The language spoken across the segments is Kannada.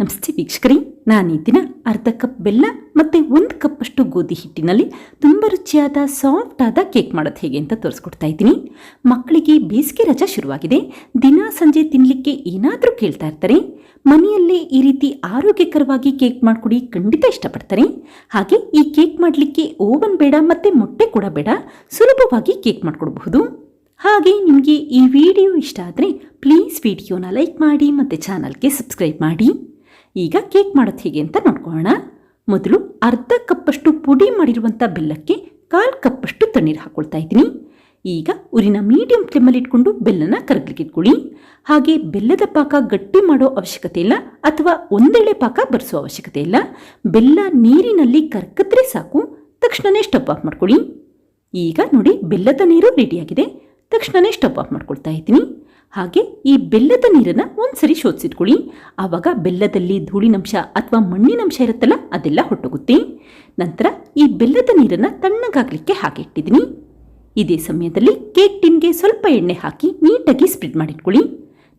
ನಮಸ್ತೆ ವೀಕ್ಷಕರೇ ನಾನು ಈ ದಿನ ಅರ್ಧ ಕಪ್ ಬೆಲ್ಲ ಮತ್ತು ಒಂದು ಕಪ್ಪಷ್ಟು ಗೋಧಿ ಹಿಟ್ಟಿನಲ್ಲಿ ತುಂಬ ರುಚಿಯಾದ ಸಾಫ್ಟ್ ಆದ ಕೇಕ್ ಮಾಡೋದು ಹೇಗೆ ಅಂತ ತೋರಿಸ್ಕೊಡ್ತಾ ಇದ್ದೀನಿ. ಮಕ್ಕಳಿಗೆ ಬೇಸಿಗೆ ರಜಾ ಶುರುವಾಗಿದೆ. ದಿನ ಸಂಜೆ ತಿನ್ನಲಿಕ್ಕೆ ಏನಾದರೂ ಕೇಳ್ತಾ ಇರ್ತಾರೆ. ಮನೆಯಲ್ಲೇ ಈ ರೀತಿ ಆರೋಗ್ಯಕರವಾಗಿ ಕೇಕ್ ಮಾಡಿಕೊಡಿ ಖಂಡಿತ ಇಷ್ಟಪಡ್ತಾರೆ. ಹಾಗೆ ಈ ಕೇಕ್ ಮಾಡಲಿಕ್ಕೆ ಓವನ್ ಬೇಡ ಮತ್ತು ಮೊಟ್ಟೆ ಕೂಡ ಬೇಡ, ಸುಲಭವಾಗಿ ಕೇಕ್ ಮಾಡಿಕೊಡ್ಬಹುದು. ಹಾಗೆ ನಿಮಗೆ ಈ ವಿಡಿಯೋ ಇಷ್ಟ ಆದರೆ ಪ್ಲೀಸ್ ವಿಡಿಯೋನ ಲೈಕ್ ಮಾಡಿ ಮತ್ತು ಚಾನಲ್ಗೆ ಸಬ್ಸ್ಕ್ರೈಬ್ ಮಾಡಿ. ಈಗ ಕೇಕ್ ಮಾಡೋದು ಹೇಗೆ ಅಂತ ನೋಡ್ಕೊಳ್ಳೋಣ. ಮೊದಲು ಅರ್ಧ ಕಪ್ಪಷ್ಟು ಪುಡಿ ಮಾಡಿರುವಂಥ ಬೆಲ್ಲಕ್ಕೆ ಕಾಲು ಕಪ್ಪಷ್ಟು ತಣ್ಣೀರು ಹಾಕ್ಕೊಳ್ತಾ ಇದ್ದೀನಿ. ಈಗ ಉರಿನ ಮೀಡಿಯಂ ಫ್ಲೇಮಲ್ಲಿ ಇಟ್ಕೊಂಡು ಬೆಲ್ಲನ ಕರಗಲಿಕ್ಕೆ ಇಟ್ಕೊಳ್ಳಿ. ಹಾಗೆ ಬೆಲ್ಲದ ಪಾಕ ಗಟ್ಟಿ ಮಾಡೋ ಅವಶ್ಯಕತೆ ಇಲ್ಲ ಅಥವಾ ಒಂದೆಳೆ ಪಾಕ ಬರೆಸೋ ಅವಶ್ಯಕತೆ ಇಲ್ಲ. ಬೆಲ್ಲ ನೀರಿನಲ್ಲಿ ಕರ್ಕದ್ರೆ ಸಾಕು. ತಕ್ಷಣವೇ ಸ್ಟವ್ ಆಫ್ ಮಾಡ್ಕೊಳ್ಳಿ. ಈಗ ನೋಡಿ ಬೆಲ್ಲದ ನೀರು ರೆಡಿಯಾಗಿದೆ ತಕ್ಷಣವೇ ಸ್ಟವ್ ಆಫ್ ಮಾಡ್ಕೊಳ್ತಾ ಇದ್ದೀನಿ. ಹಾಗೆ ಈ ಬೆಲ್ಲದ ನೀರನ್ನು ಒಂದ್ಸರಿ ಶೋಧಿಸಿಟ್ಕೊಳ್ಳಿ. ಆವಾಗ ಬೆಲ್ಲದಲ್ಲಿ ಧೂಳಿನಂಶ ಅಥವಾ ಮಣ್ಣಿನಂಶ ಇರುತ್ತಲ್ಲ, ಅದೆಲ್ಲ ಹೊಟ್ಟೋಗುತ್ತೆ. ನಂತರ ಈ ಬೆಲ್ಲದ ನೀರನ್ನು ತಣ್ಣಗಾಗಲಿಕ್ಕೆ ಹಾಕಿ ಇಟ್ಟಿದ್ದೀನಿ. ಇದೇ ಸಮಯದಲ್ಲಿ ಕೇಕ್ ಟಿನ್ಗೆ ಸ್ವಲ್ಪ ಎಣ್ಣೆ ಹಾಕಿ ನೀಟಾಗಿ ಸ್ಪ್ರೆಡ್ ಮಾಡಿಟ್ಕೊಳ್ಳಿ.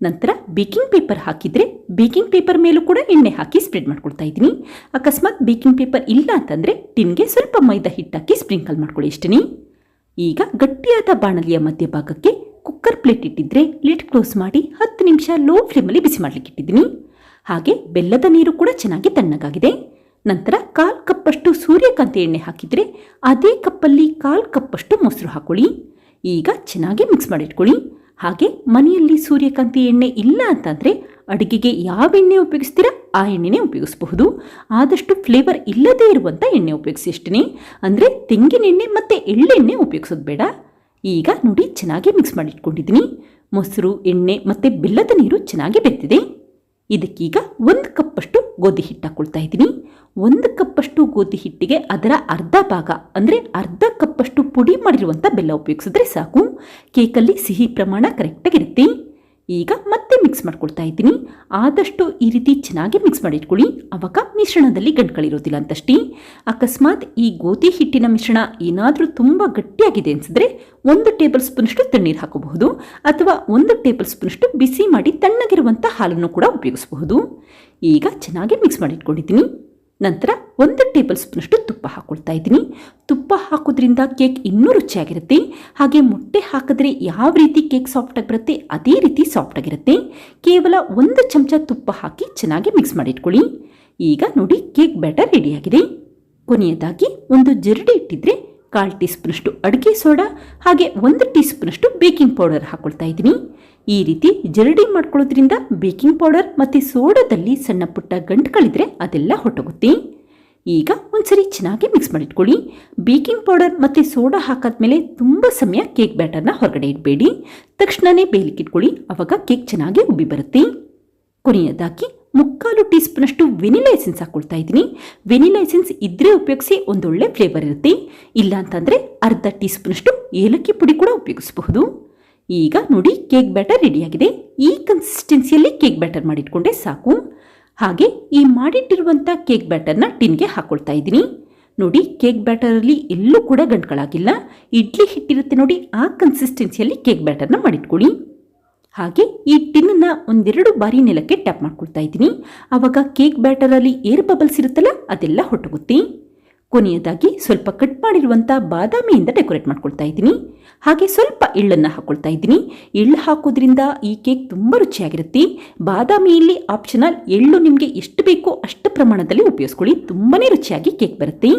ನಂತರ ಬೇಕಿಂಗ್ ಪೇಪರ್ ಹಾಕಿದರೆ ಬೇಕಿಂಗ್ ಪೇಪರ್ ಮೇಲೂ ಕೂಡ ಎಣ್ಣೆ ಹಾಕಿ ಸ್ಪ್ರೆಡ್ ಮಾಡ್ಕೊಳ್ತಾ ಇದ್ದೀನಿ. ಅಕಸ್ಮಾತ್ ಬೇಕಿಂಗ್ ಪೇಪರ್ ಇಲ್ಲ ಅಂತಂದರೆ ಟಿನ್ಗೆ ಸ್ವಲ್ಪ ಮೈದಾ ಹಿಟ್ಟಾಕಿ ಸ್ಪ್ರಿಂಕಲ್ ಮಾಡ್ಕೊಳ್ಳಿ ಇಷ್ಟೇ ಈಗ ಗಟ್ಟಿಯಾದ ಬಾಣಲಿಯ ಮಧ್ಯಭಾಗಕ್ಕೆ ಕುಕ್ಕರ್ ಪ್ಲೇಟ್ ಇಟ್ಟಿದ್ರೆ ಲಿಡ್ ಕ್ಲೋಸ್ ಮಾಡಿ ಹತ್ತು ನಿಮಿಷ ಲೋ ಫ್ಲೇಮಲ್ಲಿ ಬಿಸಿ ಮಾಡಲಿಕ್ಕೆ ಇಟ್ಟಿದ್ದೀನಿ. ಹಾಗೆ ಬೆಲ್ಲದ ನೀರು ಕೂಡ ಚೆನ್ನಾಗಿ ತಣ್ಣಗಾಗಿದೆ. ನಂತರ ಕಾಲು ಕಪ್ಪಷ್ಟು ಸೂರ್ಯಕಾಂತಿ ಎಣ್ಣೆ ಹಾಕಿದರೆ ಅದೇ ಕಪ್ಪಲ್ಲಿ ಕಾಲು ಕಪ್ಪಷ್ಟು ಮೊಸರು ಹಾಕೊಳ್ಳಿ. ಈಗ ಚೆನ್ನಾಗಿ ಮಿಕ್ಸ್ ಮಾಡಿಟ್ಕೊಳ್ಳಿ. ಹಾಗೆ ಮನೆಯಲ್ಲಿ ಸೂರ್ಯಕಾಂತಿ ಎಣ್ಣೆ ಇಲ್ಲ ಅಂತಂದರೆ ಅಡುಗೆಗೆ ಯಾವ ಎಣ್ಣೆ ಉಪಯೋಗಿಸ್ತೀರಾ ಆ ಎಣ್ಣೆನೇ ಉಪಯೋಗಿಸಬಹುದು. ಆದಷ್ಟು ಫ್ಲೇವರ್ ಇಲ್ಲದೇ ಇರುವಂಥ ಎಣ್ಣೆ ಉಪಯೋಗಿಸಿ ಅಷ್ಟೇ ಅಂದರೆ ತೆಂಗಿನೆಣ್ಣೆ ಮತ್ತು ಎಳ್ಳೆಣ್ಣೆ ಉಪಯೋಗಿಸೋದು ಬೇಡ. ಈಗ ನೋಡಿ ಚೆನ್ನಾಗಿ ಮಿಕ್ಸ್ ಮಾಡಿಟ್ಕೊಂಡಿದ್ದೀನಿ. ಮೊಸರು, ಎಣ್ಣೆ ಮತ್ತು ಬೆಲ್ಲದ ನೀರು ಚೆನ್ನಾಗಿ ಬೆತ್ತಿದೆ ಇದಕ್ಕೀಗ ಒಂದು ಕಪ್ಪಷ್ಟು ಗೋಧಿ ಹಿಟ್ಟು ಹಾಕ್ಕೊಳ್ತಾ ಇದ್ದೀನಿ. ಒಂದು ಕಪ್ಪಷ್ಟು ಗೋಧಿ ಹಿಟ್ಟಿಗೆ ಅದರ ಅರ್ಧ ಭಾಗ, ಅಂದರೆ ಅರ್ಧ ಕಪ್ಪಷ್ಟು ಪುಡಿ ಮಾಡಿರುವಂಥ ಬೆಲ್ಲ ಉಪಯೋಗಿಸಿದ್ರೆ ಸಾಕು. ಕೇಕಲ್ಲಿ ಸಿಹಿ ಪ್ರಮಾಣ ಕರೆಕ್ಟಾಗಿರುತ್ತೆ ಈಗ ಮತ್ತೆ ಮಿಕ್ಸ್ ಮಾಡ್ಕೊಳ್ತಾ ಇದ್ದೀನಿ. ಆದಷ್ಟು ಈ ರೀತಿ ಚೆನ್ನಾಗಿ ಮಿಕ್ಸ್ ಮಾಡಿಟ್ಕೊಳ್ಳಿ. ಅವಾಗ ಮಿಶ್ರಣದಲ್ಲಿ ಗಂಟ್ಗಳಿರೋದಿಲ್ಲ ಅಂತಷ್ಟೇ. ಅಕಸ್ಮಾತ್ ಈ ಗೋಧಿ ಹಿಟ್ಟಿನ ಮಿಶ್ರಣ ಏನಾದರೂ ತುಂಬ ಗಟ್ಟಿಯಾಗಿದೆ ಅನಿಸಿದ್ರೆ ಒಂದು ಟೇಬಲ್ ಸ್ಪೂನಷ್ಟು ತಣ್ಣೀರು ಹಾಕಬಹುದು. ಅಥವಾ ಒಂದು ಟೇಬಲ್ ಸ್ಪೂನಷ್ಟು ಬಿಸಿ ಮಾಡಿ ತಣ್ಣಗಿರುವಂಥ ಹಾಲನ್ನು ಕೂಡ ಉಪಯೋಗಿಸಬಹುದು. ಈಗ ಚೆನ್ನಾಗಿ ಮಿಕ್ಸ್ ಮಾಡಿಟ್ಕೊಂಡಿದ್ದೀನಿ. ನಂತರ ಒಂದು ಟೇಬಲ್ ಸ್ಪೂನಷ್ಟು ತುಪ್ಪ ಹಾಕ್ಕೊಳ್ತಾ ಇದ್ದೀನಿ. ತುಪ್ಪ ಹಾಕೋದ್ರಿಂದ ಕೇಕ್ ಇನ್ನೂ ರುಚಿಯಾಗಿರುತ್ತೆ. ಹಾಗೆ ಮೊಟ್ಟೆ ಹಾಕಿದ್ರೆ ಯಾವ ರೀತಿ ಕೇಕ್ ಸಾಫ್ಟಾಗಿ ಬರುತ್ತೆ, ಅದೇ ರೀತಿ ಸಾಫ್ಟಾಗಿರುತ್ತೆ ಕೇವಲ ಒಂದು ಚಮಚ ತುಪ್ಪ ಹಾಕಿ ಚೆನ್ನಾಗಿ ಮಿಕ್ಸ್ ಮಾಡಿಟ್ಕೊಳ್ಳಿ. ಈಗ ನೋಡಿ ಕೇಕ್ ಬ್ಯಾಟರ್ ರೆಡಿಯಾಗಿದೆ ಕೊನೆಯದಾಗಿ ಒಂದು ಜರಡಿ ಇಟ್ಟಿದ್ರೆ ಕಾಲು ಟೀ ಸ್ಪೂನಷ್ಟು ಅಡುಗೆ ಸೋಡಾ, ಹಾಗೆ ಒಂದು ಟೀ ಸ್ಪೂನಷ್ಟು ಬೇಕಿಂಗ್ ಪೌಡರ್ ಹಾಕ್ಕೊಳ್ತಾ ಇದ್ದೀನಿ. ಈ ರೀತಿ ಜರಡಿ ಮಾಡ್ಕೊಳ್ಳೋದ್ರಿಂದ ಬೇಕಿಂಗ್ ಪೌಡರ್ ಮತ್ತು ಸೋಡಾದಲ್ಲಿ ಸಣ್ಣ ಪುಟ್ಟ ಗಂಟುಗಳಿದ್ರೆ ಅದೆಲ್ಲ ಹೊಟ್ಟೋಗುತ್ತೆ ಈಗ ಒಂದ್ಸರಿ ಚೆನ್ನಾಗಿ ಮಿಕ್ಸ್ ಮಾಡಿಟ್ಕೊಳ್ಳಿ. ಬೇಕಿಂಗ್ ಪೌಡರ್ ಮತ್ತು ಸೋಡಾ ಹಾಕಾದ್ಮೇಲೆ ತುಂಬ ಸಮಯ ಕೇಕ್ ಬ್ಯಾಟರ್ನ ಹೊರಗಡೆ ಇಡಬೇಡಿ. ತಕ್ಷಣವೇ ಬೇಯಲಿಕ್ಕಿಟ್ಕೊಳ್ಳಿ ಆವಾಗ ಕೇಕ್ ಚೆನ್ನಾಗಿ ಉಬ್ಬಿ ಬರುತ್ತೆ. ಕೊನೆಯದಾಗಿ ಮುಕ್ಕಾಲು ಟೀ ಸ್ಪೂನಷ್ಟು ವೆನಿಲಾ ಎಸೆನ್ಸ್ ಹಾಕ್ಕೊಳ್ತಾ ಇದ್ದೀನಿ. ವೆನಿಲಾ ಎಸೆನ್ಸ್ ಇದ್ರೆ ಉಪಯೋಗಿಸಿ ಒಂದೊಳ್ಳೆ ಫ್ಲೇವರ್ ಇರುತ್ತೆ. ಇಲ್ಲ ಅಂತಂದರೆ ಅರ್ಧ ಟೀ ಸ್ಪೂನಷ್ಟು ಏಲಕ್ಕಿ ಪುಡಿ ಕೂಡ ಉಪಯೋಗಿಸಬಹುದು. ಈಗ ನೋಡಿ ಕೇಕ್ ಬ್ಯಾಟರ್ ರೆಡಿಯಾಗಿದೆ. ಈ ಕನ್ಸಿಸ್ಟೆನ್ಸಿಯಲ್ಲಿ ಕೇಕ್ ಬ್ಯಾಟರ್ ಮಾಡಿಟ್ಕೊಂಡೆ ಸಾಕು. ಹಾಗೆ ಈ ಮಾಡಿಟ್ಟಿರುವಂಥ ಕೇಕ್ ಬ್ಯಾಟರ್ನ ಟಿನ್ಗೆ ಹಾಕ್ಕೊಳ್ತಾ ಇದ್ದೀನಿ. ನೋಡಿ ಕೇಕ್ ಬ್ಯಾಟರಲ್ಲಿ ಎಲ್ಲೂ ಕೂಡ ಗಂಟ್ಗಳಾಗಿಲ್ಲ. ಇಡ್ಲಿ ಹಿಟ್ಟಿರುತ್ತೆ ನೋಡಿ ಆ ಕನ್ಸಿಸ್ಟೆನ್ಸಿಯಲ್ಲಿ ಕೇಕ್ ಬ್ಯಾಟರ್ನ ಮಾಡಿಟ್ಕೊಳ್ಳಿ. ಹಾಗೆ ಈ ಟಿನ್ನನ್ನು ಒಂದೆರಡು ಬಾರಿ ನೆಲಕ್ಕೆ ಟ್ಯಾಪ್ ಮಾಡ್ಕೊಳ್ತಾ ಇದ್ದೀನಿ. ಆವಾಗ ಕೇಕ್ ಬ್ಯಾಟರಲ್ಲಿ ಏರ್ ಬಬಲ್ಸ್ ಇರುತ್ತಲ್ಲ, ಅದೆಲ್ಲ ಹೊಟ್ಟೋಗುತ್ತೆ ಕೊನೆಯದಾಗಿ ಸ್ವಲ್ಪ ಕಟ್ ಮಾಡಿರುವಂಥ ಬಾದಾಮಿಯಿಂದ ಡೆಕೋರೇಟ್ ಮಾಡ್ಕೊಳ್ತಾ ಇದ್ದೀನಿ. ಹಾಗೆ ಸ್ವಲ್ಪ ಎಳ್ಳನ್ನು ಹಾಕ್ಕೊಳ್ತಾ ಇದ್ದೀನಿ. ಎಳ್ಳು ಹಾಕೋದ್ರಿಂದ ಈ ಕೇಕ್ ತುಂಬ ರುಚಿಯಾಗಿರುತ್ತೆ. ಬಾದಾಮಿಯಲ್ಲಿ ಆಪ್ಷನಲ್ ಎಳ್ಳು ನಿಮಗೆ ಎಷ್ಟು ಬೇಕೋ ಅಷ್ಟು ಪ್ರಮಾಣದಲ್ಲಿ ಉಪಯೋಗಿಸ್ಕೊಳ್ಳಿ. ತುಂಬಾ ರುಚಿಯಾಗಿ ಕೇಕ್ ಬರುತ್ತೆ.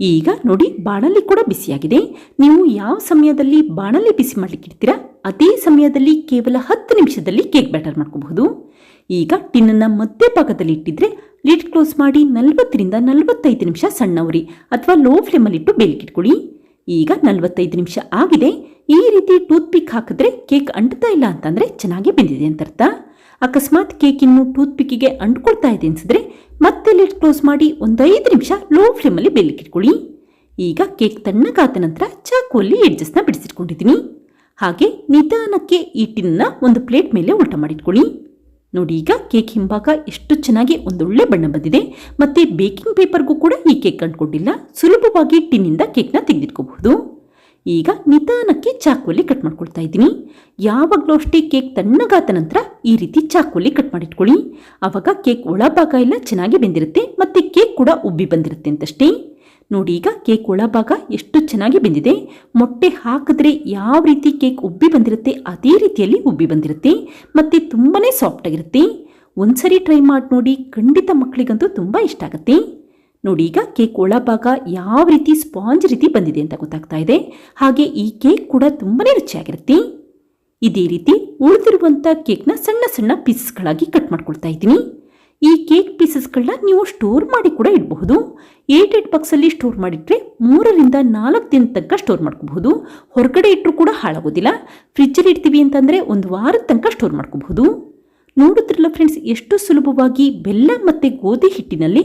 ಈಗ ನೋಡಿ ಬಾಣಲಿ ಕೂಡ ಬಿಸಿಯಾಗಿದೆ. ನೀವು ಯಾವ ಸಮಯದಲ್ಲಿ ಬಾಣಲಿ ಬಿಸಿ ಮಾಡ್ಲಿಕ್ಕೆ ಇಡ್ತೀರಾ ಅದೇ ಸಮಯದಲ್ಲಿ ಕೇವಲ ಹತ್ತು ನಿಮಿಷದಲ್ಲಿ ಕೇಕ್ ಬ್ಯಾಟರ್ ಮಾಡ್ಕೋಬಹುದು. ಈಗ ಟಿನ್ನನ್ನು ಮಧ್ಯಭಾಗದಲ್ಲಿ ಇಟ್ಟಿದ್ರೆ ಲಿಡ್ ಕ್ಲೋಸ್ ಮಾಡಿ ನಲವತ್ತರಿಂದ ನಲವತ್ತೈದು ನಿಮಿಷ ಸಣ್ಣ ಉರಿ ಅಥವಾ ಲೋ ಫ್ಲೇಮಲ್ಲಿ ಇಟ್ಟು ಬೇಲಿಕ್ಕಿಟ್ಕೊಳ್ಳಿ ಈಗ ನಲವತ್ತೈದು ನಿಮಿಷ ಆಗಿದೆ. ಈ ರೀತಿ ಟೂತ್ ಪಿಕ್ ಹಾಕಿದ್ರೆ ಕೇಕ್ ಅಂಟ್ತಾ ಇಲ್ಲ ಅಂತಂದರೆ ಚೆನ್ನಾಗಿ ಬೆಂದಿದೆ ಅಂತ ಅರ್ಥ ಅಕಸ್ಮಾತ್ ಕೇಕ್ ಇನ್ನು ಟೂತ್ ಪಿಕ್ಕಿಗೆ ಅಂಟ್ಕೊಳ್ತಾ ಇದೆ ಅನ್ಸಿದ್ರೆ ಮತ್ತೆ ಲಿಡ್ ಕ್ಲೋಸ್ ಮಾಡಿ ಒಂದೈದು ನಿಮಿಷ ಲೋ ಫ್ಲೇಮಲ್ಲಿ ಬೇಲಿಕಿಟ್ಕೊಳ್ಳಿ ಈಗ ಕೇಕ್ ತಣ್ಣಗಾದ ನಂತರ ಚಾಕುವಲ್ಲಿ ಎಡ್ಜಸ್ನ ಬಿಡಿಸಿಟ್ಕೊಂಡಿದ್ದೀನಿ. ಹಾಗೆ ನಿಧಾನಕ್ಕೆ ಈ ಟಿನ್ನ ಒಂದು ಪ್ಲೇಟ್ ಮೇಲೆ ಉಲ್ಟ ಮಾಡಿಟ್ಕೊಳ್ಳಿ. ನೋಡಿ ಈಗ ಕೇಕ್ ಹಿಂಭಾಗ ಎಷ್ಟು ಚೆನ್ನಾಗಿ ಒಂದೊಳ್ಳೆ ಬಣ್ಣ ಬಂದಿದೆ. ಮತ್ತು ಬೇಕಿಂಗ್ ಪೇಪರ್ಗೂ ಕೂಡ ಈ ಕೇಕ್ ಕಂಡುಕೊಂಡಿಲ್ಲ. ಸುಲಭವಾಗಿ ಟಿನ್ನಿಂದ ಕೇಕ್ನ ತೆಗೆದಿಟ್ಕೋಬಹುದು. ಈಗ ನಿಧಾನಕ್ಕೆ ಚಾಕುವಲ್ಲಿ ಕಟ್ ಮಾಡ್ಕೊಳ್ತಾ ಇದ್ದೀನಿ. ಯಾವಾಗಲೂ ಅಷ್ಟೇ ಕೇಕ್ ತಣ್ಣಗಾದ ನಂತರ ಈ ರೀತಿ ಚಾಕುವಲ್ಲಿ ಕಟ್ ಮಾಡಿಟ್ಕೊಳ್ಳಿ. ಆವಾಗ ಕೇಕ್ ಒಳಭಾಗ ಎಲ್ಲ ಚೆನ್ನಾಗಿ ಬೆಂದಿರುತ್ತೆ. ಮತ್ತು ಕೇಕ್ ಕೂಡ ಉಬ್ಬಿ ಬಂದಿರುತ್ತೆ ಅಂತಷ್ಟೇ. ನೋಡಿ, ಈಗ ಕೇಕ್ ಒಳಭಾಗ ಎಷ್ಟು ಚೆನ್ನಾಗಿ ಬೆಂದಿದೆ. ಮೊಟ್ಟೆ ಹಾಕಿದ್ರೆ ಯಾವ ರೀತಿ ಕೇಕ್ ಉಬ್ಬಿ ಬಂದಿರುತ್ತೆ, ಅದೇ ರೀತಿಯಲ್ಲಿ ಉಬ್ಬಿ ಬಂದಿರುತ್ತೆ. ಮತ್ತು ತುಂಬಾ ಸಾಫ್ಟ್ ಆಗಿರುತ್ತೆ. ಒಂದ್ಸರಿ ಟ್ರೈ ಮಾಡಿ ನೋಡಿ, ಖಂಡಿತ ಮಕ್ಕಳಿಗಂತೂ ತುಂಬ ಇಷ್ಟ ಆಗುತ್ತೆ. ನೋಡಿ, ಈಗ ಕೇಕ್ ಒಳಭಾಗ ಯಾವ ರೀತಿ ಸ್ಪಾಂಜ್ ರೀತಿ ಬಂದಿದೆ ಅಂತ ಗೊತ್ತಾಗ್ತಾ ಇದೆ. ಹಾಗೆ ಈ ಕೇಕ್ ಕೂಡ ತುಂಬಾ ರುಚಿಯಾಗಿರುತ್ತೆ. ಇದೇ ರೀತಿ ಉಳಿದಿರುವಂಥ ಕೇಕ್ನ ಸಣ್ಣ ಸಣ್ಣ ಪೀಸ್ಗಳಾಗಿ ಕಟ್ ಮಾಡ್ಕೊಳ್ತಾ ಇದ್ದೀನಿ. ಈ ಕೇಕ್ ಪೀಸಸ್ಗಳನ್ನ ನೀವು ಸ್ಟೋರ್ ಮಾಡಿ ಕೂಡ ಇಡಬಹುದು. ಏಟ್ ಏಟ್ ಬಾಕ್ಸಲ್ಲಿ ಸ್ಟೋರ್ ಮಾಡಿಟ್ರೆ ಮೂರರಿಂದ ನಾಲ್ಕು ದಿನ ತನಕ ಸ್ಟೋರ್ ಮಾಡ್ಕೋಬಹುದು. ಹೊರಗಡೆ ಇಟ್ಟರು ಕೂಡ ಹಾಳಾಗೋದಿಲ್ಲ. ಫ್ರಿಜ್ಜಲ್ಲಿ ಇಡ್ತೀವಿ ಅಂತಂದರೆ ಒಂದು ವಾರದ ತನಕ ಸ್ಟೋರ್ ಮಾಡ್ಕೋಬಹುದು. ನೋಡುತ್ತಿರಲ್ಲ ಫ್ರೆಂಡ್ಸ್, ಎಷ್ಟು ಸುಲಭವಾಗಿ ಬೆಲ್ಲ ಮತ್ತು ಗೋಧಿ ಹಿಟ್ಟಿನಲ್ಲಿ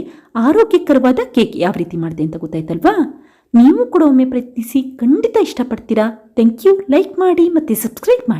ಆರೋಗ್ಯಕರವಾದ ಕೇಕ್ ಯಾವ ರೀತಿ ಮಾಡಿದೆ ಅಂತ ಗೊತ್ತಾಯ್ತಲ್ವಾ? ನೀವು ಕೂಡ ಒಮ್ಮೆ ಪ್ರಯತ್ನಿಸಿ ಖಂಡಿತ ಇಷ್ಟಪಡ್ತೀರಾ? ಥ್ಯಾಂಕ್ ಯು ಲೈಕ್ ಮಾಡಿ ಮತ್ತು ಸಬ್ಸ್ಕ್ರೈಬ್ ಮಾಡಿ.